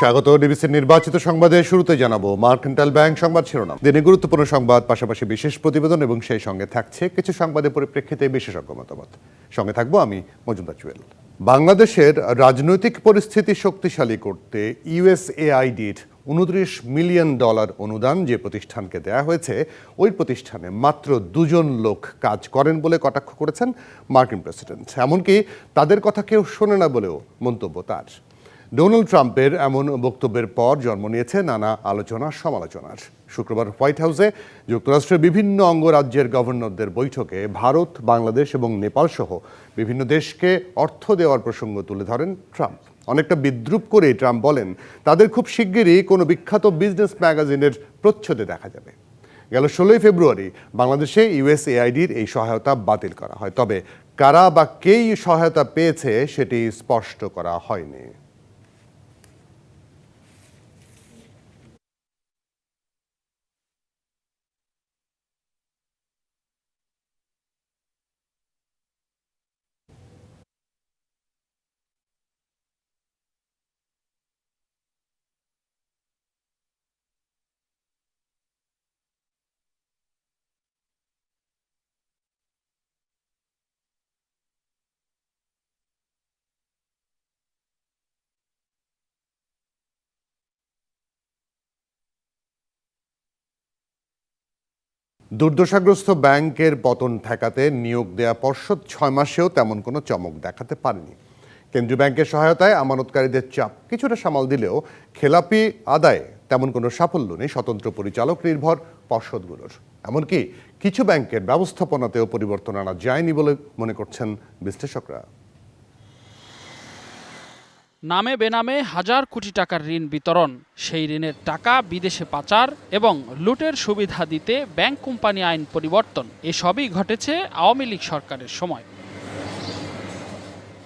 স্বাগত, ডিবিসির নির্বাচিত সংবাদে শুরুতে জানাব মার্কেন্টাল ব্যাংক সংবাদ শিরোনাম। দিনে গুরুত্বপূর্ণ সংবাদ, পাশাপাশি বিশেষ প্রতিবেদন এবং সেই সঙ্গে থাকছে কিছু সংবাদের পরিপ্রেক্ষিতে বিশেষজ্ঞ মতামত। সঙ্গে থাকব আমি মজুমদার চুয়েল। বাংলাদেশের রাজনৈতিক পরিস্থিতি শক্তিশালী করতে ইউএসএআইডির উনত্রিশ মিলিয়ন ডলার অনুদান যে প্রতিষ্ঠানকে দেয়া হয়েছে, ওই প্রতিষ্ঠানে মাত্র দুজন লোক কাজ করেন বলে কটাক্ষ করেছেন মার্কিন প্রেসিডেন্ট। এমনকি তাদের কথা কেউ শোনে না বলেও মন্তব্য তার। ডোনাল্ড ট্রাম্পের এমন বক্তব্যের পর জন্ম নিয়েছে নানা আলোচনা, সমালোচনার। শুক্রবার হোয়াইট হাউসে যুক্তরাষ্ট্রের বিভিন্ন অঙ্গরাজ্যের গভর্নরদের বৈঠকে ভারত, বাংলাদেশ এবং নেপাল সহ বিভিন্ন দেশকে অর্থ দেওয়ার প্রসঙ্গ তুলে ধরেন ট্রাম্প। অনেকটা বিদ্রুপ করে ট্রাম্প বলেন, তাদের খুব শিগগিরই কোনো বিখ্যাত বিজনেস ম্যাগাজিনের প্রচ্ছদে দেখা যাবে। গেল ষোলোই ফেব্রুয়ারি বাংলাদেশে ইউএসএআইডির এই সহায়তা বাতিল করা হয়। তবে কারা বা কেই সহায়তা পেয়েছে সেটি স্পষ্ট করা হয়নি। দুর্দশাগ্রস্ত ব্যাংকের পতন ঠেকাতে নিয়োগ দেয়া পর্ষদ ছয় মাসেও তেমন কোনো চমক দেখাতে পারেনি। কেন্দ্রীয় ব্যাংকের সহায়তায় আমানতকারীদের চাপ কিছুটা সামাল দিলেও খেলাপি আদায়ে তেমন কোনো সাফল্য নেই স্বতন্ত্র পরিচালক নির্ভর পর্ষদগুলোর। এমনকি কিছু ব্যাংকের ব্যবস্থাপনাতেও পরিবর্তন আনা যায়নি বলে মনে করছেন বিশ্লেষকরা। নামে বেনামে হাজার কোটি টাকার ঋণ বিতরণ, সেই ঋণের টাকা বিদেশে পাচার এবং লুটের সুবিধা দিতে ব্যাংক কোম্পানি আইন পরিবর্তন, এসবই ঘটেছে আওয়ামী লীগ সরকারের সময়।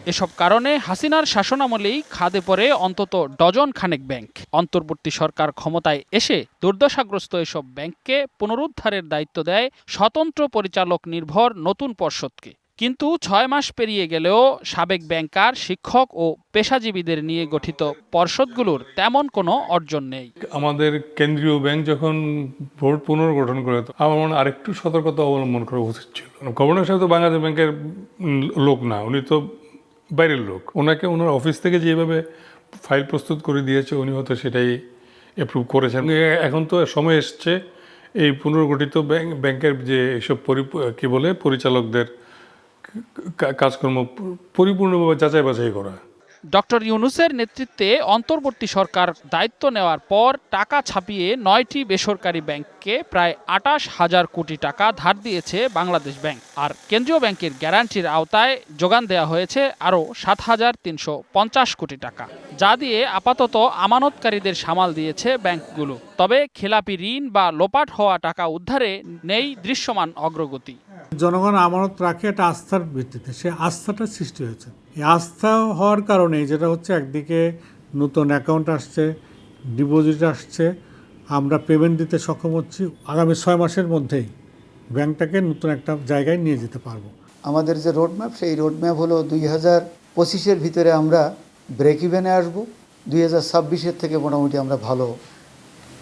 এসব কারণে হাসিনার শাসনামলেই খাদে পড়ে অন্তত ডজন খানেক ব্যাংক। অন্তর্বর্তী সরকার ক্ষমতায় এসে দুর্দশাগ্রস্ত এসব ব্যাংককে পুনরুদ্ধারের দায়িত্ব দেয় স্বতন্ত্র পরিচালক নির্ভর নতুন পর্ষদকে। কিন্তু ছয় মাস পেরিয়ে গেলেও সাবেক ব্যাংকার, শিক্ষক ও পেশাজীবীদের নিয়ে গঠিত পর্ষদগুলোর তেমন কোনো অর্জন নেই। আমাদের কেন্দ্রীয় ব্যাংক যখন ভোট পুনর্গঠন করে আমার মনে আরেকটু সতর্কতা অবলম্বন করা উচিত ছিল। গভর্নর সাহেব তো বাংলাদেশ ব্যাংকের লোক না, উনি তো বাইরের লোক। ওনাকে, ওনার অফিস থেকে যেভাবে ফাইল প্রস্তুত করে দিয়েছে, উনি হয়তো সেটাই অ্যাপ্রুভ করেছেন। এখন তো সময় এসছে, এই পুনর্গঠিত ব্যাংক ব্যাংকের যে এইসব পরি কি বলে, পরিচালকদের কাজকর্ম পরিপূর্ণভাবে যাচাই বাছাই করা। ডক্টর ইউনুসের নেতৃত্বে অন্তর্বর্তী সরকার দায়িত্ব নেওয়ার পর টাকা ছাপিয়ে নয়টি বেসরকারি ব্যাংককে প্রায় আটাশ হাজার কোটি টাকা ধার দিয়েছে বাংলাদেশ ব্যাংক। আর কেন্দ্রীয় ব্যাংকের গ্যারান্টির আওতায় যোগান দেওয়া হয়েছে আরও সাত হাজার তিনশো পঞ্চাশ কোটি টাকা, যা দিয়ে আপাতত আমানতকারীদের সামাল দিয়েছে ব্যাংকগুলো। তবে খেলাপি ঋণ বা লোপাট হওয়া টাকা উদ্ধারে নেই দৃশ্যমান অগ্রগতি। জনগণ আমানত রাখে একটা আস্থার ভিত্তিতে। সে আস্থাটা সৃষ্টি হয়েছে। এই আস্থা হওয়ার কারণে যেটা হচ্ছে, একদিকে নতুন অ্যাকাউন্ট আসছে, ডিপোজিট আসছে, আমরা পেমেন্ট দিতে সক্ষম হচ্ছি, আগামী ছয় মাসের মধ্যেই ব্যাংকটাকে নতুন একটা জায়গায় নিয়ে যেতে পারব। আমাদের যে রোডম্যাপ, সেই রোডম্যাপ হলো দুই হাজার পঁচিশের ভিতরে আমরা ব্রেক ইভেনে আসব, দুই হাজার ছাব্বিশের থেকে মোটামুটি আমরা ভালো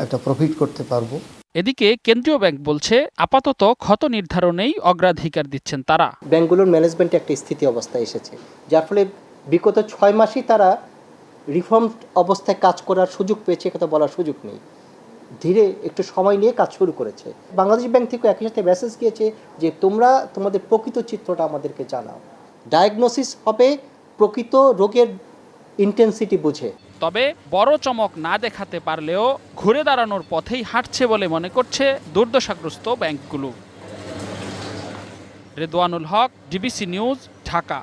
একটা প্রফিট করতে পারব। এদিকে কেন্দ্রীয় ব্যাংক বলছে, আপাতত ক্ষত নির্ধারণেই অগ্রাধিকার দিচ্ছেন তারা। ব্যাংকগুলোর ম্যানেজমেন্টে একটা স্থিতি অবস্থায় এসেছে, যার ফলে বিগত ছয় মাসই তারা রিফর্ম অবস্থায় কাজ করার সুযোগ পেয়েছে কথা বলার সুযোগ নেই। ধীরে একটু সময় নিয়ে কাজ শুরু করেছে। বাংলাদেশ ব্যাংক থেকে একই সাথে মেসেজ গিয়েছে যে, তোমরা তোমাদের প্রকৃত চিত্রটা আমাদেরকে জানাও। ডায়াগনোসিস হবে প্রকৃত রোগের ইন্টেন্সিটি বুঝে। তবে বড় চমক না দেখাতে পারলেও ঘুরে দাঁড়ানোর পথেই হাঁটছে বলে মনে করছে দুর্দশাগ্রস্ত ব্যাংকগুলো। Redwanul Haque, DBC news, Dhaka.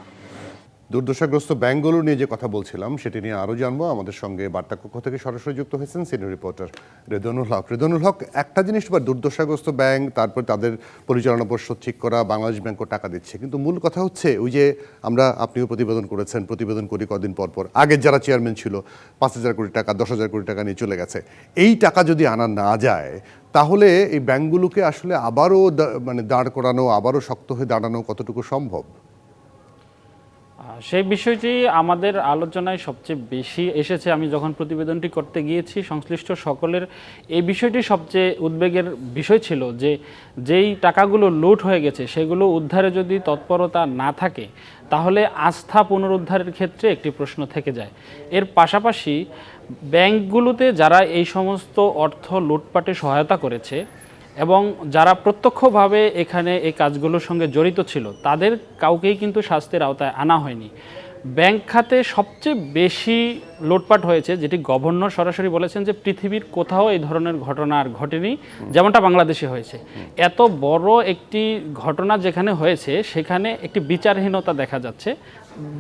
দুর্দশাগ্রস্ত ব্যাংকগুলো নিয়ে যে কথা বলছিলাম, সেটি নিয়ে আরও জানব। আমাদের সঙ্গে বার্তা কক্ষ থেকে সরাসরি যুক্ত হয়েছেন সিনিয়র রিপোর্টার রেদনুল হক। রেদনুল হক, একটা জিনিস বা দুর্দশাগ্রস্ত ব্যাংক, তারপর তাদের পরিচালনা পর্ষদ ঠিক করা, বাংলাদেশ ব্যাংকও টাকা দিচ্ছে। কিন্তু মূল কথা হচ্ছে, ওই যে আমরা আপনিও প্রতিবেদন করেছেন, প্রতিবেদন করি কদিন পর পর। আগের যারা চেয়ারম্যান ছিল, পাঁচ হাজার কোটি টাকা, দশ হাজার কোটি টাকা নিয়ে চলে গেছে। এই টাকা যদি আনা না যায়, তাহলে এই ব্যাংকগুলোকে আসলে আবারও মানে দাঁড় করানো, আবারও শক্ত হয়ে দাঁড়ানো কতটুকু সম্ভব? সেই বিষয়টি আমাদের আলোচনায় সবচেয়ে বেশি এসেছে। আমি যখন প্রতিবেদনটি করতে গিয়েছি, সংশ্লিষ্ট সকলের, এই বিষয়টি সবচেয়ে উদ্বেগের বিষয় ছিল যে, যেই টাকাগুলো লুট হয়ে গেছে, সেগুলো উদ্ধারে যদি তৎপরতা না থাকে, তাহলে আস্থা পুনরুদ্ধারের ক্ষেত্রে একটি প্রশ্ন থেকে যায়। এর পাশাপাশি, ব্যাংকগুলোতে যারা এই সমস্ত অর্থ লুটপাটে সহায়তা করেছে এবং যারা প্রত্যক্ষভাবে এখানে এই কাজগুলোর সঙ্গে জড়িত ছিল, তাদের কাউকেই কিন্তু শাস্তির আওতায় আনা হয়নি। ব্যাংক খাতে সবচেয়ে বেশি লুটপাট হয়েছে যেটি গভর্নর সরাসরি বলেছেন যে পৃথিবীর কোথাও এই ধরনের ঘটনা আর ঘটেনি যেমনটা বাংলাদেশে হয়েছে। এত বড় একটি ঘটনা যেখানে হয়েছে সেখানে একটি বিচারহীনতা দেখা যাচ্ছে।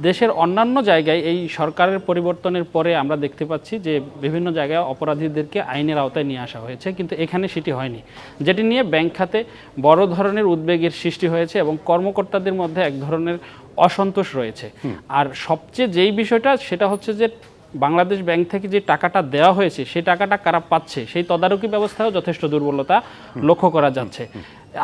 দেশের অন্যান্য জায়গায় এই সরকারের পরিবর্তনের পরে আমরা দেখতে পাচ্ছি যে বিভিন্ন জায়গায় অপরাধীদেরকে আইনের আওতায় নিয়ে আসা হয়েছে কিন্তু এখানে সেটি হয়নি। যেটি নিয়ে ব্যাংক খাতে বড় ধরনের উদ্বেগের সৃষ্টি হয়েছে এবং কর্মকর্তাদের মধ্যে এক ধরনের অসন্তোষ রয়েছে। আর সবচেয়ে যেই বিষয়টা সেটা হচ্ছে যে বাংলাদেশ ব্যাংক থেকে যে টাকাটা দেওয়া হয়েছে, সেই টাকাটা কারা পাচ্ছে? সেই তদারকি ব্যবস্থাও যথেষ্ট দুর্বলতা লক্ষ্য করা যাচ্ছে।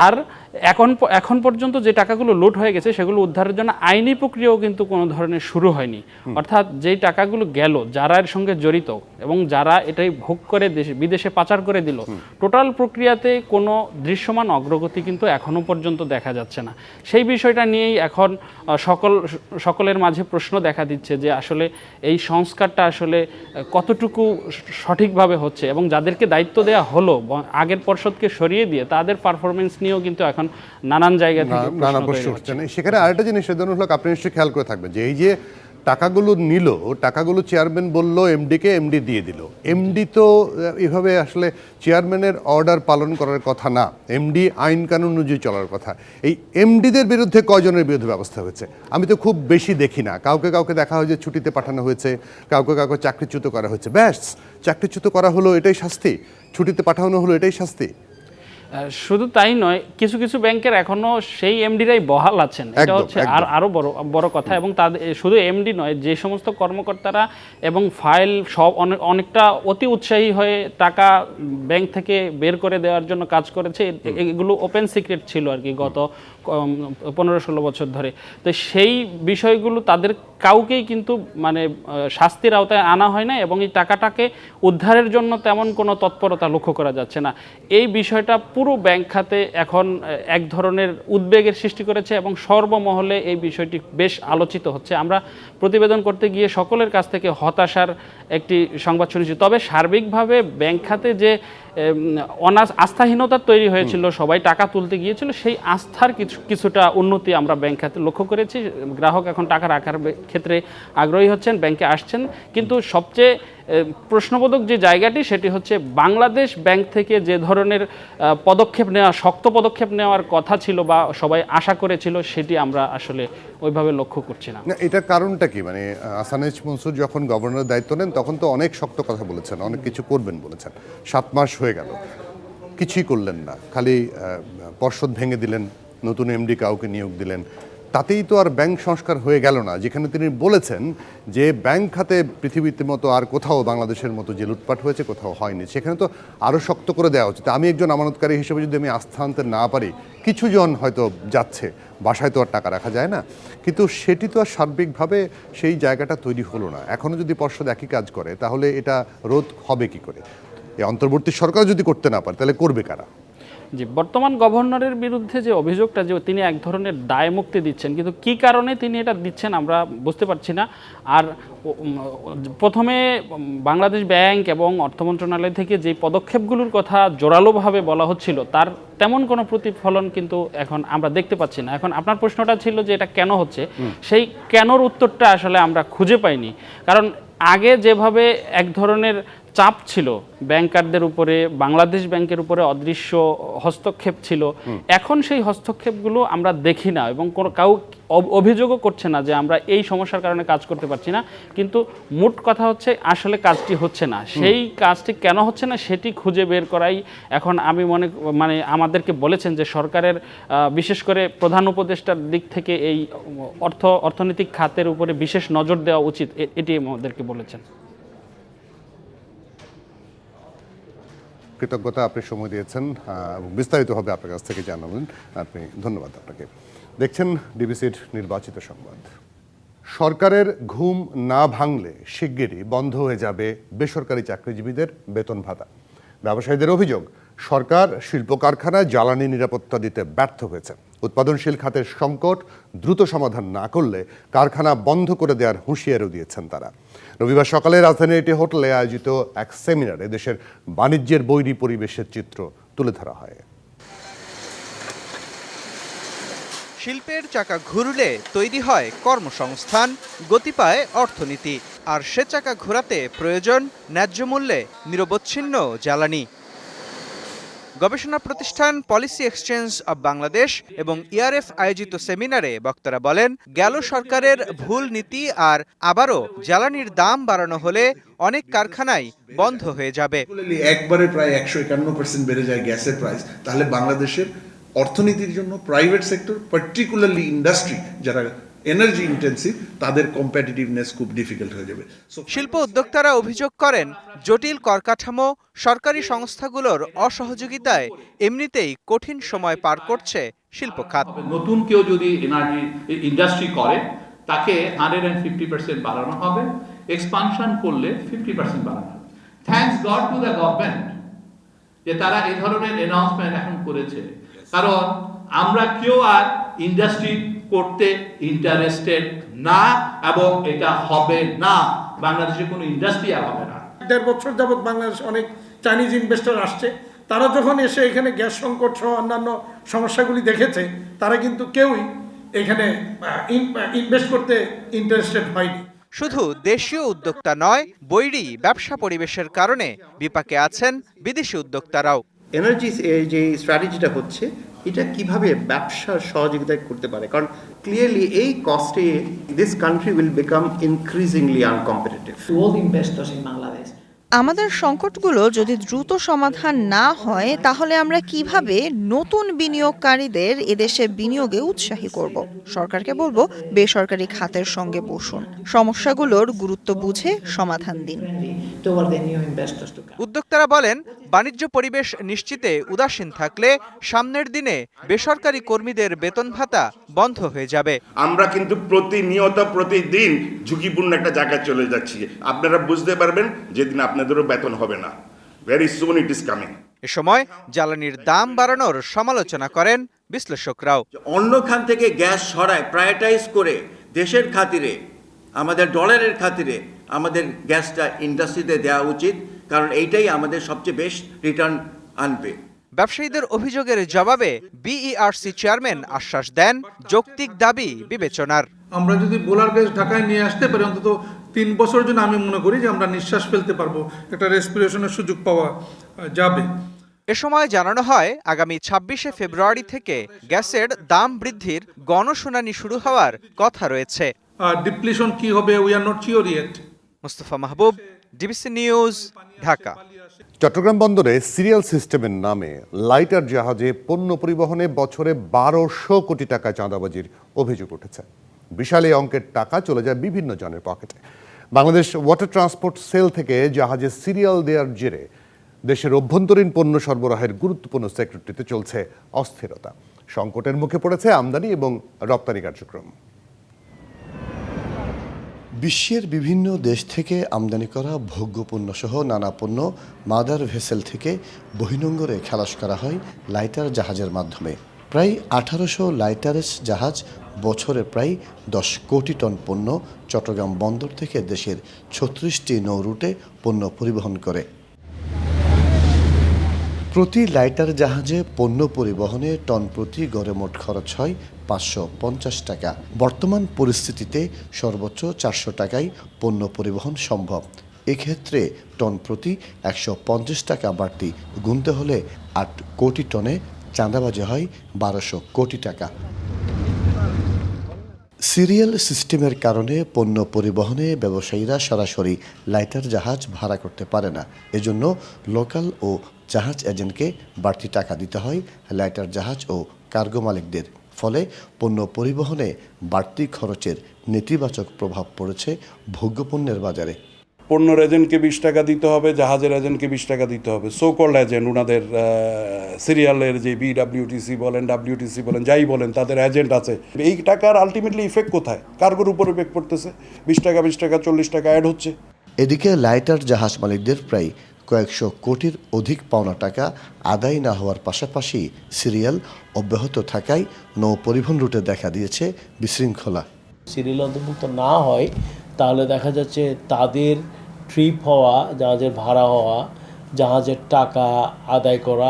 আর এখন এখন পর্যন্ত যে টাকাগুলো লুট হয়ে গেছে সেগুলো উদ্ধারের জন্য আইনি প্রক্রিয়াও কিন্তু কোনো ধরনের শুরু হয়নি। অর্থাৎ যেই টাকাগুলো গেল যারা এর সঙ্গে জড়িত এবং যারা এটাই ভোগ করে দেশে বিদেশে পাচার করে দিল টোটাল প্রক্রিয়াতে কোনো দৃশ্যমান অগ্রগতি কিন্তু এখনও পর্যন্ত দেখা যাচ্ছে না। সেই বিষয়টা নিয়েই এখন সকল সকলের মাঝে প্রশ্ন দেখা দিচ্ছে যে আসলে এই সংস্কারটা আসলে কতটুকু সঠিকভাবে হচ্ছে এবং যাদেরকে দায়িত্ব দেওয়া হলো আগের পর্ষদকে সরিয়ে দিয়ে তাদের পারফরমেন্স নিয়েও কিন্তু এখন নানান জায়গা থেকে নানা প্রশ্ন উঠছে। সেখানে আরেকটা জিনিস হলো আপনি নিশ্চয়ই খেয়াল করে থাকবেন যে এই যে টাকাগুলো নিল টাকাগুলো চেয়ারম্যান বলল এমডিকে এমডি দিয়ে দিল। এমডি তো এভাবে আসলে চেয়ারম্যানের অর্ডার পালন করার কথা না। এমডি আইন কানুন অনুযায়ী চলার কথা। এই এমডিদের বিরুদ্ধে কয়জনের বিরুদ্ধে ব্যবস্থা হয়েছে? আমি তো খুব বেশি দেখি না। কাউকে কাউকে দেখা হয় যে ছুটিতে পাঠানো হয়েছে কাউকে কাউকে চাকরিচ্যুত করা হয়েছে। ব্যাস চাকরিচ্যুত করা হলো এটাই শাস্তি। ছুটিতে পাঠানো হলো এটাই শাস্তি। শুধু তাই নয় কিছু কিছু ব্যাংকের এখনও সেই এমডিরাই বহাল আছেন। এটা হচ্ছে আর আরও বড় বড় কথা এবং তাদের শুধু এমডি নয় যে সমস্ত কর্মকর্তারা এবং ফাইল সব অনেক অনেকটা অতি উৎসাহী হয়ে টাকা ব্যাংক থেকে বের করে দেওয়ার জন্য কাজ করেছে এগুলো ওপেন সিক্রেট ছিল আর কি গত পনেরো ষোলো বছর ধরে। তো সেই বিষয়গুলো তাদের কাউকেই কিন্তু মানে শাস্তির আওতায় আনা হয় না এবং এই টাকাটাকে উদ্ধারের জন্য তেমন কোনো তৎপরতা লক্ষ্য করা যাচ্ছে না। এই বিষয়টা পুরো ব্যাংক খাতে এখন এক ধরনের উদ্বেগের সৃষ্টি করেছে এবং সর্বমহলে এই বিষয়টি বেশ আলোচিত হচ্ছে। আমরা প্রতিবেদন করতে গিয়ে সকলের কাছ থেকে হতাশার একটি সংবাদ শুনেছি। তবে সার্বিকভাবে ব্যাংক খাতে যে অনাস আস্থাহীনতা তৈরি হয়েছিল সবাই টাকা তুলতে গিয়েছিল সেই আস্থার কিছু কিছুটা উন্নতি আমরা ব্যাংক খাতে লক্ষ্য করেছি। গ্রাহক এখন টাকা রাখার ক্ষেত্রে আগ্রহী হচ্ছেন ব্যাংকে আসছেন। কিন্তু সবচেয়ে প্রশ্নবোধক যে জায়গাটি, সেটি হচ্ছে বাংলাদেশ ব্যাংক থেকে যে ধরনের পদক্ষেপ নেওয়া, শক্ত পদক্ষেপ নেওয়ার কথা ছিল বা সবাই আশা করেছিল, সেটি আমরা আসলে ওইভাবে লক্ষ্য করছি না। এটার কারণটা কি? মানে আসানেজ মনসুর যখন গভর্নর দায়িত্ব নেন, তখন তো অনেক শক্ত কথা বলেছেন, অনেক কিছু করবেন বলেছেন। সাত মাস হয়ে গেল, কিছুই করলেন না। খালি পর্ষদ ভেঙে দিলেন, নতুন এমডি কাউকে নিয়োগ দিলেন তাতেই তো আর ব্যাংক সংস্কার হয়ে গেল না। যেখানে তিনি বলেছেন যে ব্যাংক খাতে পৃথিবীতে মতো আর কোথাও বাংলাদেশের মতো যে লুটপাট হয়েছে কোথাও হয়নি। সেখানে তো আরও শক্ত করে দেওয়া উচিত। আমি একজন আমানতকারী হিসেবে যদি আমি আস্থা আনতে না পারি কিছু জন হয়তো যাচ্ছে, বাসায় তো আর টাকা রাখা যায় না। কিন্তু সেটি তো আর সার্বিকভাবে সেই জায়গাটা তৈরি হলো না। এখনও যদি পর্ষদ একই কাজ করে, তাহলে এটা রোধ হবে কি করে? এই অন্তর্বর্তী সরকার যদি করতে না পারে, তাহলে করবে কারা? জি বর্তমান গভর্নরের বিরুদ্ধে যে অভিযোগটা যে তিনি এক ধরনের দায় মুক্তি দিচ্ছেন কিন্তু কি কারণে তিনি এটা দিচ্ছেন আমরা বুঝতে পারছি না। আর প্রথমে বাংলাদেশ ব্যাংক এবং অর্থ মন্ত্রণালয় থেকে যে পদক্ষেপগুলোর কথা জোরালোভাবে বলা হচ্ছিল তার তেমন কোনো প্রতিফলন কিন্তু এখন আমরা দেখতে পাচ্ছি না। এখন আপনার প্রশ্নটা ছিল যে এটা কেন হচ্ছে? সেই কেনর উত্তরটা আসলে আমরা খুঁজে পাইনি। কারণ আগে যেভাবে এক ধরনের চাপ ছিল। ব্যাংকারদের উপরে বাংলাদেশ ব্যাংকের উপরে অদৃশ্য হস্তক্ষেপ ছিল। এখন সেই হস্তক্ষেপগুলো আমরা দেখি না এবং কোনো কাউ অভিযোগও করছে না যে আমরা এই সমস্যার কারণে কাজ করতে পারছি না। কিন্তু মোট কথা হচ্ছে আসলে কাজটি হচ্ছে না। সেই কাজটি কেন হচ্ছে না সেটি খুঁজে বের করাই এখন আমি মনে মানে আমাদেরকে বলেছেন যে সরকারের বিশেষ করে প্রধান উপদেষ্টার দিক থেকে এই অর্থ অর্থনৈতিক খাতের উপরে বিশেষ নজর দেওয়া উচিত। এটি আমাদেরকে বলেছেন। কৃতজ্ঞতা আপনি সময় দিয়েছেন এবং বিস্তারিতভাবে আপনার কাছ থেকে জানালেন। আপনি, ধন্যবাদ আপনাকে। দেখছেন ডিবিসির নির্বাচিত সংবাদ। সরকারের ঘুম না ভাঙলে শিগগিরই বন্ধ হয়ে যাবে বেসরকারি চাকরিজীবীদের বেতন ভাতা। ব্যবসায়ীদের অভিযোগ, সরকার শিল্প কারখানায় জ্বালানি নিরাপত্তা দিতে ব্যর্থ হয়েছে। উৎপাদনশীল খাতের সংকট দ্রুত সমাধান না করলে কারখানা বন্ধ করে দেওয়ার হুঁশিয়ারও দিয়েছেন তারা। রবিবার সকালে রাজধানীর একটি হোটেলে আয়োজিত এক সেমিনারে দেশের বাণিজ্যের বৈরী পরিবেশের চিত্র তুলে ধরা হয়। শিল্পের চাকা ঘুরলে তৈরি হয় কর্মসংস্থান, গতি পায় অর্থনীতি, আর সে চাকা ঘোরাতে প্রয়োজন ন্যায্য মূল্যে নিরবচ্ছিন্ন জ্বালানি। গবেষণা প্রতিষ্ঠান পলিসি এক্সচেঞ্জ অব বাংলাদেশ এবং ইআরএফ আয়োজিত সেমিনারে বক্তারা বলেন, গেল সরকারের ভুল নীতি আর আবারও জ্বালানির দাম বাড়ানো হলে অনেক কারখানাই বন্ধ হয়ে যাবে। একবারে প্রায় একশো একান্ন পার্সেন্ট বেড়ে যায় গ্যাসের প্রাইস তাহলে বাংলাদেশের অর্থনীতির জন্য প্রাইভেট সেক্টর পার্টিকুলারলি ইন্ডাস্ট্রি যারা এনার্জি ইন্টেন্সিভ তাদের কম্পিটিটিভনেস খুব ডিফিকাল্ট হয়ে যাবে। শিল্প উদ্যোক্তারা অভিযোগ করেন জটিল করকাঠামো সরকারি সংস্থাগুলোর অসহযোগিতায় এমনিতেই কঠিন সময় পার করছে শিল্প খাত। নতুন কেউ যদি এনার্জি ইন্ডাস্ট্রি করে তাকে হান্ড্রেড অ্যান্ড ফিফটি পার্সেন্ট বাড়ানো হবে এক্সপানশন করলে ফিফটি পার্সেন্ট বাড়ানো হবে। Thanks God to the government যে তারা এই ধরনের অ্যানাউন্সমেন্ট এখন করেছে। কারণ আমরা কেউ আর ইন্ডাস্ট্রি করতে ইন্টারেস্টেড না এবং এটা হবে না। বাংলাদেশে কোনো ইন্ডাস্ট্রি আর হবে না। দেড় বছর যাবৎ বাংলাদেশ অনেক চাইনিজ ইনভেস্টর আসছে। তারা যখন এসে এখানে গ্যাস সংকট সহ অন্যান্য সমস্যাগুলি দেখেছে তারা কিন্তু কেউই এখানে ইনভেস্ট করতে ইন্টারেস্টেড হয়নি। শুধু দেশীয় উদ্যোক্তা নয় বৈরী ব্যবসা পরিবেশের কারণে বিপাকে আছেন বিদেশি উদ্যোক্তারাও। এনার্জি যে স্ট্র্যাটেজিটা হচ্ছে এটা কীভাবে ব্যবসা সহযোগিতায় করতে পারে? কারণ ক্লিয়ারলি এই কস্টে this country will become increasingly uncompetitive আমাদের সংকটগুলো যদি দ্রুত সমাধান না হয় তাহলে আমরা কীভাবে নতুন বিনিয়োগকারীদের এদেশে বিনিয়োগে উৎসাহী করব? সরকারকে বলব বেসরকারি খাতের সঙ্গে বসুন। সমস্যাগুলোর গুরুত্ব বুঝে সমাধান দিন। উদ্যোক্তারা বলেন বাণিজ্য পরিবেশ নিশ্চিতে উদাসীন থাকলে সামনের দিনে বেসরকারি কর্মীদের বেতন ভাতা বন্ধ হয়ে যাবে। আমরা কিন্তু প্রতিনিয়ত প্রতিদিন ঝুঁকিপূর্ণ একটা জায়গায় চলে যাচ্ছি। আপনারা বুঝতে পারবেন যেদিন আপনাদেরও বেতন হবে না। Very soon it is coming এ সময় জ্বালানির দাম বাড়ানোর সমালোচনা করেন বিশ্লেষকরাও। অন্য খান থেকে গ্যাস সরায় প্রায়োরিটাইজ করে দেশের খাতিরে আমাদের ডলারের খাতিরে আমাদের গ্যাসটা ইন্ডাস্ট্রিতে দেওয়া উচিত কারণ এইটাই আমাদের সবচেয়ে বেস্ট রিটার্ন আনবে। ব্যবসায়ীদের অভিযোগের জবাবে বিইআরসি চেয়ারম্যান আশ্বাস দেন যৌক্তিক দাবি বিবেচনার। আমরা যদি বোলার গ্যাস ঢাকায় নিয়ে আসতে পারি অন্তত তিন বছরের জন্য আমি মনে করি যে আমরা নিঃশ্বাস ফেলতে পারব একটা রেসপিরেশনের সুযোগ পাওয়া যাবে। এ সময় জানানো হয় আগামী ছাব্বিশে ফেব্রুয়ারি থেকে গ্যাসের দাম বৃদ্ধির গণশুনানি শুরু হওয়ার কথা রয়েছে। আর ডিপ্লিশন কি হবে we are not sure yet Mustafa Mahbub DBC news Dhaka. Chattogram বন্দরে সিরিয়াল সিস্টেমের নামে লাইটার জাহাজে পণ্য পরিবহনে বছরে বারোশো কোটি টাকা চাঁদাবাজির অভিযোগ উঠেছে। বিশাল এই অঙ্কের টাকা চলে যায় বিভিন্ন জনের পকেটে। বাংলাদেশ ওয়াটার ট্রান্সপোর্ট সেল থেকে জাহাজে সিরিয়াল দেওয়ার জেরে দেশের অভ্যন্তরীণ পণ্য সরবরাহের গুরুত্বপূর্ণ সেক্টরটিতে চলছে অস্থিরতা। সংকটের মুখে পড়েছে আমদানি এবং রপ্তানি কার্যক্রম। বিশ্বের বিভিন্ন দেশ থেকে আমদানি করা ভোগ্যপণ্য সহ নানা পণ্য মাদার ভেসেল থেকে বহিনঙ্গরে খালাস করা হয় লাইটার জাহাজের মাধ্যমে। প্রায় আঠারোশো লাইটারেস জাহাজ বছরে প্রায় দশ কোটি টন পণ্য চট্টগ্রাম বন্দর থেকে দেশের ছত্রিশটি নৌরুটে পণ্য পরিবহন করে। প্রতি লাইটার জাহাজে পণ্য পরিবহনে টন প্রতি গড়ে মোট খরচ হয় পাঁচশো পঞ্চাশ টাকা। বর্তমান পরিস্থিতিতে সর্বোচ্চ চারশো টাকায় পণ্য পরিবহন সম্ভব। এক্ষেত্রে টন প্রতি একশো পঞ্চাশ টাকা বাড়তি গুনতে হলে আট কোটি টনে চাঁদাবাজি হয় বারোশো কোটি টাকা। সিরিয়াল সিস্টেমের কারণে, পণ্য পরিবহনে ব্যবসায়ীরা সরাসরি লাইটার জাহাজ ভাড়া করতে পারে না। এজন্য লোকাল ও জাহাজ এজেন্টকে বাড়তি টাকা দিতে হয় লাইটার জাহাজ ও কার্গো মালিকদের। ফলে পণ্য পরিবহনে বাড়তি খরচের নেতিবাচক প্রভাব পড়েছে ভোগ্যপণ্যের বাজারে। পণ্যর এজেন্টকে বিশ টাকা দিতে হবে জাহাজের এজেন্টকে বিশ টাকা দিতে হবে। সো কল্ড এজেন্ট ওনাদের সিরিয়ালের যে বিডাব্লিউটিসি বলেন ডাব্লিউটিসি বলেন যাই বলেন তাদের এজেন্ট আছে। এই টাকার আলটিমেটলি ইফেক্ট কোথায়? কার্গোর উপর ইফেক্ট পড়তেছে। বিশ টাকা বিশ টাকা চল্লিশ টাকা অ্যাড হচ্ছে। এদিকে লাইটার জাহাজ মালিকদের প্রায় কয়েকশো কোটির অধিক পাওনা টাকা আদায় না হওয়ার পাশাপাশি সিরিয়াল অব্যাহত থাকায় নৌ পরিবহন রুটে দেখা দিয়েছে বিশৃঙ্খলা। সিরিয়াল অন্তর্ভুক্ত না হয় তাহলে দেখা যাচ্ছে তাদের ট্রিপ হওয়া, জাহাজের ভাড়া হওয়া, জাহাজের টাকা আদায় করা,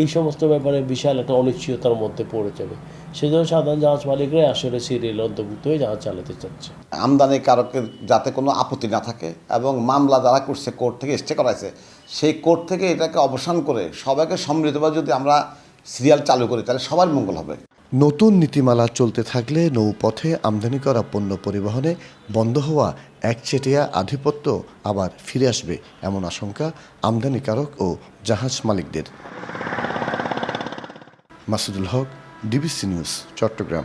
এই সমস্ত ব্যাপারে বিশাল একটা অনিশ্চয়তার মধ্যে পড়ে যাবে। সেজন্য সাধারণ জাহাজ মালিকরাই আসলে সিরিয়াল অন্তর্ভুক্ত হয়ে জাহাজ চালাতে চাচ্ছে। আমদানি কারকের যাতে কোনো আপত্তি না থাকে এবং মামলা যারা করছে কোর্ট থেকে, স্টে করাইছে, সেই কোর্ট থেকে এটাকে অবসান করে সবাইকে সম্মিলিতভাবে যদি আমরা সিরিয়াল চালু করি, তাহলে সবার মঙ্গল হবে। নতুন নীতিমালা চলতে থাকলে নৌপথে আমদানি করা পণ্য পরিবহনে বন্ধ হওয়া একচেটিয়া আধিপত্য আবার ফিরে আসবে এমন আশঙ্কা আমদানিকারক ও জাহাজ মালিকদের। Masudul Haque DBC news Chattogram.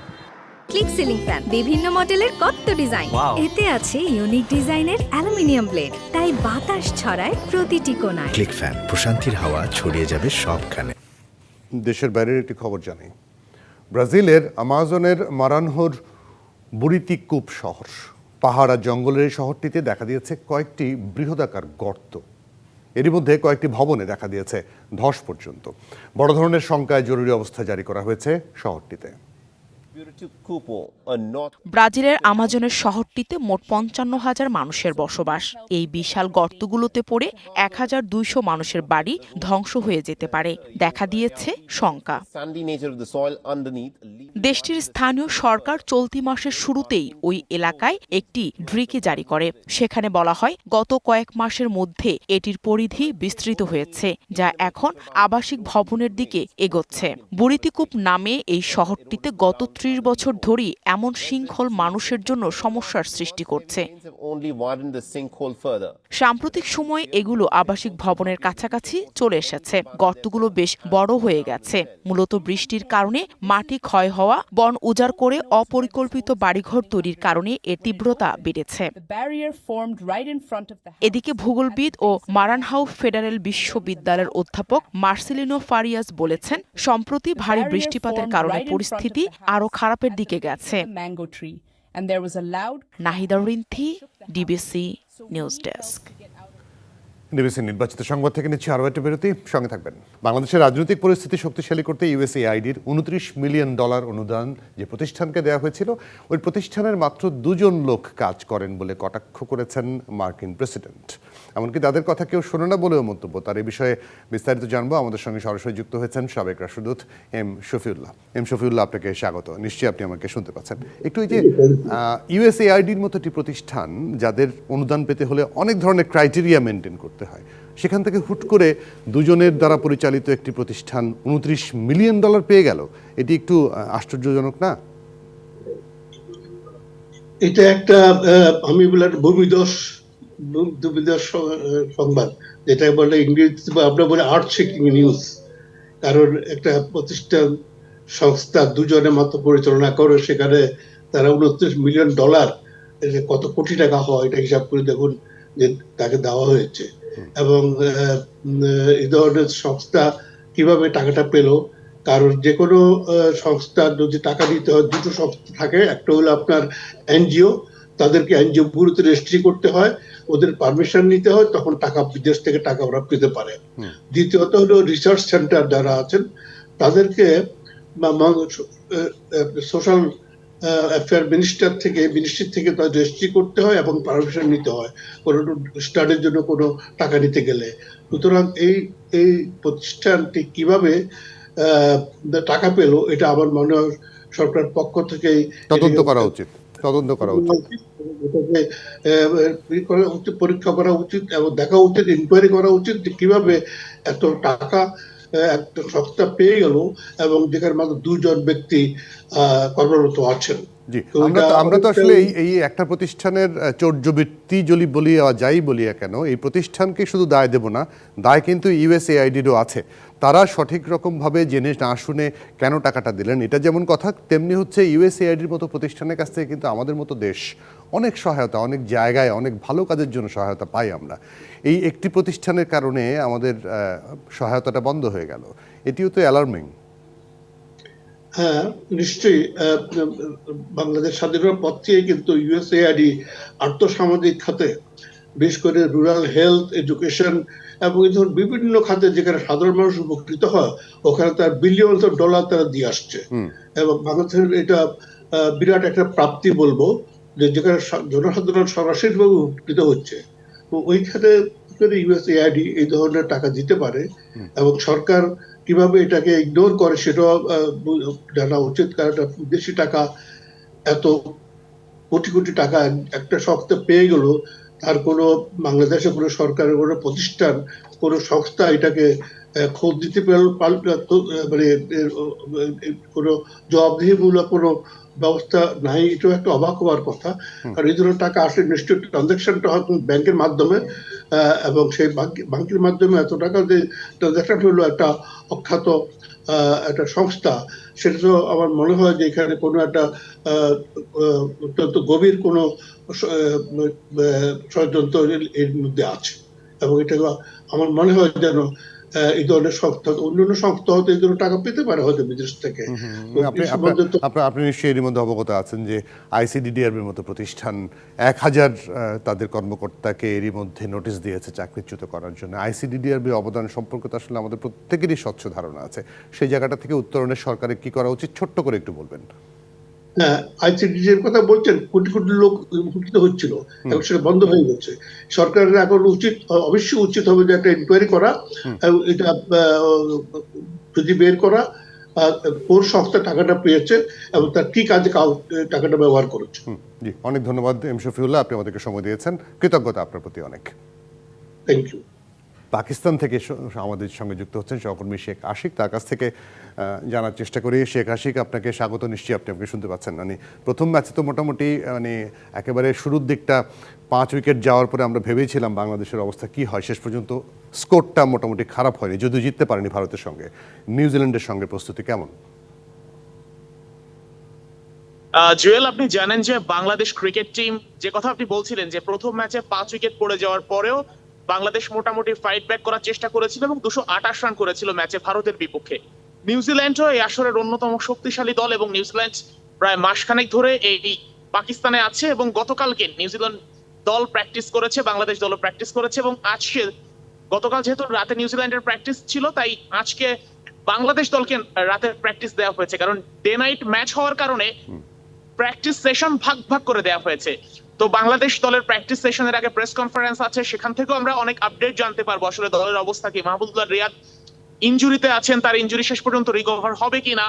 Click ceiling fan বিভিন্ন মডেলের কত ডিজাইন। এতে আছে ইউনিক ডিজাইনের অ্যালুমিনিয়াম ব্লেড। তাই বাতাস ছড়ায় প্রতিটি কোণায় ক্লিক ফ্যান প্রশান্তির হাওয়া ছড়িয়ে যাবে সবখানে। দেশের বাইরের একটি খবর জানি ব্রাজিলের আমাজনের মারানহোর বুরিতিকুপ শহর। পাহাড় জঙ্গলের এই শহরটিতে দেখা দিয়েছে কয়েকটি বৃহদাকার গর্ত। এরই মধ্যে কয়েকটি ভবনে দেখা দিয়েছে ধস পর্যন্ত। বড় ধরনের সংখ্যায় জরুরি অবস্থা জারি করা হয়েছে শহরটিতে। ব্রাজিলের আমাজনের শহরটিতে মোট পঞ্চান্ন হাজার মানুষের বসবাস। এই বিশাল গর্তগুলোতে পড়ে এক হাজার দুইশো মানুষের বাড়ি ধ্বংস হয়ে যেতে পারে, দেখা দিয়েছে শঙ্কা। দেশটির স্থানীয় সরকার চলতি মাসের শুরুতেই ওই এলাকায় একটি ড্রিকি জারি করে। সেখানে বলা হয়, গত কয়েক মাসের মধ্যে এটির পরিধি বিস্তৃত হয়েছে, যা এখন আবাসিক ভবনের দিকে এগোচ্ছে। বুড়িতিকুপ নামে এই শহরটিতে গত ত্রিশ বছর ধরেই এমন শৃঙ্খল মানুষের জন্য সমস্যার সৃষ্টি করছে। সাম্প্রতিক সময়ে এগুলো আবাসিক ভবনের কাছাকাছি চলে এসেছে। গর্তগুলো বেশ বড় হয়ে গেছে। মূলত বৃষ্টির কারণে মাটি ক্ষয় হওয়া বন উজাড় করে অপরিকল্পিত বাড়িঘর তৈরির কারণে এর তীব্রতা বেড়েছে। এদিকে ভূগোলবিদ ও মারানহাউ ফেডারেল বিশ্ববিদ্যালয়ের অধ্যাপক মার্সেলিনো ফারিয়াস বলেছেন সম্প্রতি ভারী বৃষ্টিপাতের কারণে পরিস্থিতি আরও খারাপের দিকে গেছে। Nahida Rinthi DBC news desk DBC নির্বাচিত সংবাদ থেকে নিচ্ছে আরও একটা বিরতি। সঙ্গে থাকবেন। বাংলাদেশের রাজনৈতিক পরিস্থিতি শক্তিশালী করতে ইউএসএআইডির উনত্রিশ মিলিয়ন ডলার অনুদান যে প্রতিষ্ঠানকে দেওয়া হয়েছিল, ওই প্রতিষ্ঠানের মাত্র দুজন লোক কাজ করেন বলে কটাক্ষ করেছেন মার্কিন প্রেসিডেন্ট। এমনকি তাদের কথা কেউ শোনে না বলেও মন্তব্য। তার এই বিষয়ে বিস্তারিত জানব। আমাদের সঙ্গে সরাসরি যুক্ত হয়েছেন সাবেক রাষ্ট্রদূত এম শফিউল্লাহ। এম শফিউল্লাহ, আপনাকে স্বাগত। নিশ্চয়ই আপনি আমাকে শুনতে পাচ্ছেন। একটু এই যে ইউএসএ ইউএসএআইডির মতো একটি প্রতিষ্ঠান, যাদের অনুদান পেতে হলে অনেক ধরনের ক্রাইটেরিয়া মেনটেন করতে হয়। সেখান থেকে হুট করে দুজনের দ্বারা পরিচালিত একটি প্রতিষ্ঠান উনত্রিশ মিলিয়ন ডলার পেয়ে গেল। এটি একটু আশ্চর্যজনক না? এটা একটা আমি বলে ভূমিদোষ ভূমিদোষ সংবাদ, যেটা বলে ইংরেজি আমরা বলে আর্ট শেকিং নিউজ। কারণ একটা প্রতিষ্ঠান, সংস্থা দুজনে মাত্র পরিচালনা করে, সেখানে তারা উনত্রিশ মিলিয়ন ডলার কত কোটি টাকা হয়, এটা হিসাব করে দেখুন যে তাকে দেওয়া হয়েছে। এবং এই ধরনের সংস্থা কীভাবে টাকাটা পেল কারণ যে কোনো সংস্থা যদি টাকা দিতে হয় দুটো সংস্থা থাকে একটা হলো আপনার এনজিও তাদেরকে এনজিও গুরুতে রেজিস্ট্রি করতে হয় ওদের পারমিশন নিতে হয় তখন টাকা বিদেশ থেকে টাকা ওরা পেতে পারে। দ্বিতীয়ত হলো রিসার্চ সেন্টার যারা আছেন তাদেরকে সোশ্যাল অ্যাফেয়ার মিনিস্টার থেকে মিনিস্ট্রি থেকে তাদের রেজিস্ট্রি করতে হয় এবং পারমিশন নিতে হয় কোনো স্টাডির জন্য কোনো টাকা নিতে গেলে। সুতরাং এই এই প্রতিষ্ঠানটি কীভাবে টাকা পেল এটা আমার মনে হয় সরকার পক্ষ থেকেই তদন্ত করা উচিত তদন্ত করা উচিত। পরীক্ষা করা উচিত এবং দেখা উচিত ইনকোয়ারি করা উচিত যে কীভাবে এত টাকা একটা সংস্থা পেয়ে গেল এবং যেখানে মাত্র দুজন ব্যক্তি কর্মরত আছেন। জি আমরা তো আমরা তো আসলে এই এই একটা প্রতিষ্ঠানের চৌর্যবৃত্তি যদি বলি যাই বলি কেন এই প্রতিষ্ঠানকে শুধু দায় দেব না দায় কিন্তু ইউএসএআইডিরও আছে। তারা সঠিক রকমভাবে জেনে না শুনে কেন টাকাটা দিলেন? এটা যেমন কথা তেমনি হচ্ছে ইউএসএআইডির মতো প্রতিষ্ঠানের কাছ থেকে কিন্তু আমাদের মতো দেশ অনেক সহায়তা অনেক জায়গায় অনেক ভালো কাজের জন্য সহায়তা পাই আমরা। এই একটি প্রতিষ্ঠানের কারণে আমাদের সহায়তাটা বন্ধ হয়ে গেল। এটিও তো অ্যালার্মিং হ্যাঁ নিশ্চয়ই বাংলাদেশ স্বাধীনতার পর থেকে কিন্তু ইউএসএআইডি আর্থসামাজিক খাতে বিশেষ করে রুরাল হেলথ এডুকেশন এবং এই ধরনের বিভিন্ন খাতে যেখানে সাধারণ মানুষ উপকৃত হয় ওখানে তার বিলিয়ন ডলার তারা দিয়ে আসছে। এবং বাংলাদেশের এটা বিরাট একটা প্রাপ্তি বলব যে যেখানে জনসাধারণ সরাসরিভাবে উপকৃত হচ্ছে। তো ওইখানে ইউএসএআইডি এই ধরনের টাকা দিতে পারে এবং সরকার কীভাবে এটাকে ইগনোর করে সেটাও জানা উচিত। কারণ বিদেশি টাকা এত কোটি কোটি টাকা একটা সংস্থা পেয়ে গেল তার কোনো বাংলাদেশে কোনো সরকারের কোনো প্রতিষ্ঠান কোনো সংস্থা এটাকে খোঁজ দিতে মানে কোনো জবাবদিহিমূলক কোনো ব্যবস্থা নাই এটাও একটা অবাক হওয়ার কথা। কারণ এই ধরনের টাকা আসলে নিশ্চয়ই ট্রানজাকশনটা হয় ব্যাংকের মাধ্যমে। এবং সেই বাঙ্কির মাধ্যমে এত টাকা যে ট্রানজাকশন হলো একটা অখ্যাত একটা সংস্থা সেটা তো আমার মনে হয় যে এখানে কোনো একটা অত্যন্ত গভীর কোনো ষড়যন্ত্র এর- মধ্যে আছে। এবং এটা আমার মনে হয় যেন এই ধরনের সংস্থা অন্যান্য সংস্থা এই ধরনের টাকা পেতে পারে হয়তো বিদেশ থেকে। আপনি নিশ্চয়ই এর মধ্যে অবগত আছেন যে আইসিডিডিআর মতো প্রতিষ্ঠান এক হাজার তাদের কর্মকর্তাকে এরই মধ্যে নোটিশ দিয়েছে চাকরিচ্যুত করার জন্য। আইসিডিডিআর অবদান সম্পর্কে তো আসলে আমাদের প্রত্যেকেরই স্বচ্ছ ধারণা আছে। সেই জায়গাটা থেকে উত্তরণের সরকারের কি করা উচিত? ছোট্ট করে একটু বলবেন। হ্যাঁ কথা বলছেন কোটি কোটি লোক উপকৃত হচ্ছিল এবং সেটা বন্ধ হয়ে গেছে। সরকারের এখন উচিত অবশ্যই উচিত হবে যে একটা ইনকোয়ারি করা এবং এটা যদি বের করা কোন সংস্থা টাকাটা পেয়েছে এবং তার কি কাজে টাকাটা ব্যবহার করেছে। জি অনেক ধন্যবাদ এম শফিউল্লাহ আপনি আমাদেরকে সময় দিয়েছেন। কৃতজ্ঞতা আপনার প্রতি অনেক। থ্যাংক ইউ পাকিস্তান থেকে আমাদের সঙ্গে যুক্ত হচ্ছেন সহকর্মী শেখ আশিক তার কাছ থেকে জানার চেষ্টা করি। শেখ আশিক আপনাকে স্বাগত। নিশ্চয়ই আপনি আমাকে শুনতে পাচ্ছেন। মানে প্রথম ম্যাচে তো মোটামুটি মানে একেবারে শুরুর দিকটা পাঁচ উইকেট যাওয়ার পরে আমরা ভেবেছিলাম বাংলাদেশের অবস্থা কি হয়। শেষ পর্যন্ত স্কোরটা মোটামুটি খারাপ হয়নি, যদিও জিততে পারেনি ভারতের সঙ্গে। নিউজিল্যান্ডের সঙ্গে প্রস্তুতি কেমন? জুয়েল, আপনি জানেন যে বাংলাদেশ ক্রিকেট টিম, যে কথা আপনি বলছিলেন যে প্রথম ম্যাচে পাঁচ উইকেট পড়ে যাওয়ার পরেও বাংলাদেশ মোটামুটি ফাইট ব্যাক করার চেষ্টা করেছিল এবং দুশো আঠাশ রান করেছিল ম্যাচে ভারতের বিপক্ষে। নিউজিল্যান্ডও এই আসরের অন্যতম শক্তিশালী দল এবং নিউজিল্যান্ড প্রায় মাসখানেক ধরে এই পাকিস্তানে আছে এবং গতকালকে নিউজিল্যান্ড দল প্র্যাকটিস করেছে, বাংলাদেশ দলও প্র্যাকটিস করেছে এবং আজকে, গতকাল যেহেতু রাতে নিউজিল্যান্ডের প্র্যাকটিস ছিল, তাই আজকে বাংলাদেশ দলকে রাতে প্র্যাকটিস দেওয়া হয়েছে। কারণ ডে নাইট ম্যাচ হওয়ার কারণে প্র্যাকটিস সেশন ভাগ ভাগ করে দেওয়া হয়েছে। তো বাংলাদেশ দলের প্র্যাকটিস সেশনের আগে প্রেস কনফারেন্স আছে, সেখান থেকেও আমরা অনেক আপডেট জানতে পারব। আসলে দলের অবস্থা কি? মাহমুদুল্লাহ রিয়াদ ইনজুরিতে আছেন, তার ইনজুরি শেষ পর্যন্ত রিকভার হবে কিনা?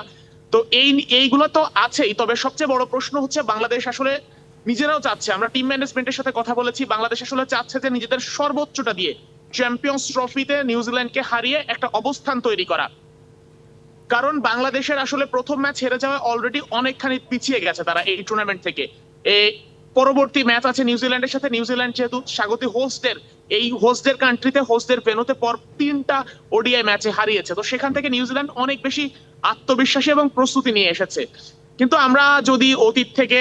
তো এই, এইগুলো তো আছেই, তবে সবচেয়ে বড় প্রশ্ন হচ্ছে বাংলাদেশ আসলে নিজেরাও চাচ্ছে। আমরা টিম ম্যানেজমেন্টের সাথে কথা বলেছি, বাংলাদেশ আসলে চাচ্ছে যে নিজেদের সর্বোচ্চটা দিয়ে চ্যাম্পিয়ন্স ট্রফিতে নিউজিল্যান্ডকে হারিয়ে একটা অবস্থান তৈরি করা। কারণ বাংলাদেশের আসলে প্রথম ম্যাচ হেরে যাওয়া অলরেডি অনেকখানি পিছিয়ে গেছে তারা এই টুর্নামেন্ট থেকে। পরবর্তী ম্যাচ আছে নিউজিল্যান্ডের সাথে। নিউজিল্যান্ড যেহেতু স্বাগতিক হোস্টের এই হোস্টদের কান্ট্রিতে হোস্টদের ভেনুতে পর তিনটা ওডিআই ম্যাচে হারিয়েছে। তো সেখান থেকে নিউজিল্যান্ড অনেক বেশি আত্মবিশ্বাসী এবং প্রস্তুতি নিয়ে এসেছে। কিন্তু আমরা যদি অতীত থেকে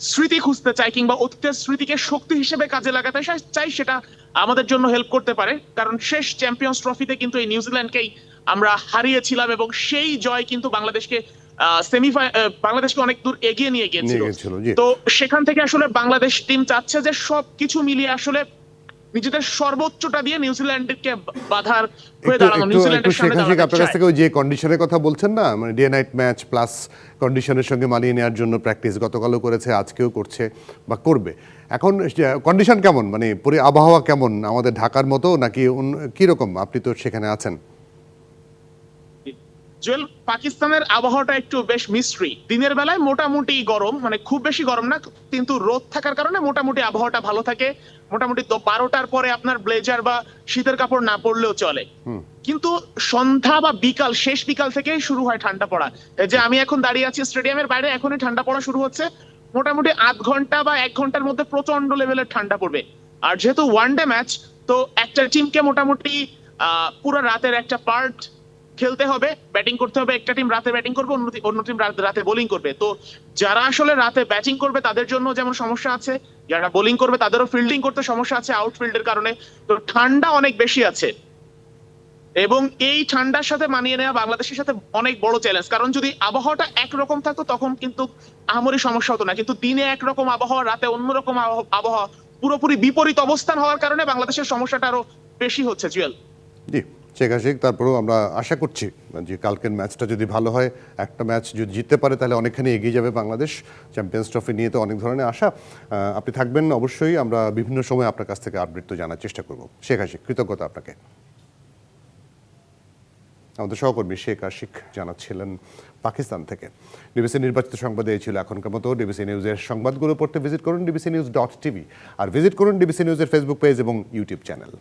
স্মৃতি খুঁজতে চাই কিংবা অতীতের স্মৃতিকে শক্তি হিসেবে কাজে লাগাতে চাই- সেটা আমাদের জন্য হেল্প করতে পারে। কারণ শেষ চ্যাম্পিয়ন্স ট্রফিতে কিন্তু এই নিউজিল্যান্ডকেই আমরা হারিয়েছিলাম এবং সেই জয় কিন্তু বাংলাদেশকে সেমিফাই বাংলাদেশকে অনেক দূর এগিয়ে নিয়ে গিয়েছিল। তো সেখান থেকে আসলে বাংলাদেশ টিম চাচ্ছে যে সবকিছু মিলিয়ে আসলে নিজেদের সর্বোচ্চটা দিয়ে নিউজিল্যান্ডকে বাধার হয়ে দাঁড়ানো নিউজিল্যান্ডের সামনে দাঁড়াতে আপনার কাছ। থেকে যে কন্ডিশনের কথা বলছেন না মানে ডে নাইট ম্যাচ প্লাস কন্ডিশনের সঙ্গে মানিয়ে নেওয়ার জন্য প্র্যাকটিস গতকালও করেছে আজকেও করছে বা করবে। এখন কন্ডিশন কেমন? মানে পুরো আবহাওয়া কেমন? আমাদের ঢাকার মতো নাকি কীরকম? আপনি তো সেখানে আছেন। জুয়েল পাকিস্তানের আবহাওয়াটা একটু বেশ মিস্ট্রি দিনের বেলায় মোটামুটি গরম মানে খুব বেশি গরম না কিন্তু রোদ থাকার কারণে মোটামুটি আবহাওয়াটা ভালো থাকে। মোটামুটি তো বারোটার পরে আপনার ব্লেজার বা শীতের কাপড় না পরলেও চলে। কিন্তু সন্ধ্যা বা বিকাল শেষ বিকাল থেকেই শুরু হয় ঠান্ডা পড়া। যে আমি এখন দাঁড়িয়ে আছি স্টেডিয়ামের বাইরে এখনই ঠান্ডা পড়া শুরু হচ্ছে। মোটামুটি আধ ঘণ্টা বা এক ঘণ্টার মধ্যে প্রচণ্ড লেভেলের ঠান্ডা পড়বে। আর যেহেতু ওয়ান ডে ম্যাচ তো একটা টিমকে মোটামুটি আহ, পুরো রাতের একটা পার্ট খেলতে হবে ব্যাটিং করতে হবে, একটা টিম রাতে ব্যাটিং করবে, অন্য টিম রাতে বোলিং করবে। তো যারা আসলে রাতে ব্যাটিং করবে, তাদের জন্য যেমন সমস্যা আছে, যারা বোলিং করবে, তাদেরও ফিল্ডিং করতে সমস্যা আছে আউটফিল্ডের কারণে। তো ঠান্ডা অনেক বেশি আছে। এবং এই ঠান্ডার সাথে মানিয়ে নেওয়া বাংলাদেশের সাথে অনেক বড় চ্যালেঞ্জ কারণ যদি আবহাওয়াটা একরকম থাকতো, তখন কিন্তু আহামরি সমস্যা হতো না। কিন্তু দিনে একরকম আবহাওয়া, রাতে অন্যরকম আবহ- আবহাওয়া, পুরোপুরি বিপরীত অবস্থান হওয়ার কারণে বাংলাদেশের সমস্যাটা আরও বেশি হচ্ছে, জুয়েল। জি। শেখ হাসিক তারপরেও আমরা আশা করছি যে কালকের ম্যাচটা যদি ভালো হয়, একটা ম্যাচ যদি জিততে পারে, তাহলে অনেকখানি এগিয়ে যাবে বাংলাদেশ। চ্যাম্পিয়ন্স ট্রফি নিয়ে তো অনেক ধরনের আশা। আপনি থাকবেন অবশ্যই, আমরা বিভিন্ন সময় আপনার কাছ থেকে আপডেট তো জানার চেষ্টা করব। শেখ হাসিক কৃতজ্ঞতা আপনাকে। আমাদের সহকর্মী শেখ আশিক জানাচ্ছিলেন পাকিস্তান থেকে। ডিবিসি নির্বাচিত সংবাদে এই ছিল এখনকার মতো। ডিবিসি নিউজের সংবাদগুলো পড়তে ভিজিট করুন ডিবিসি নিউজ ডট টিভি আর ভিজিট করুন ডিবিসি নিউজের ফেসবুক পেজ এবং ইউটিউব চ্যানেল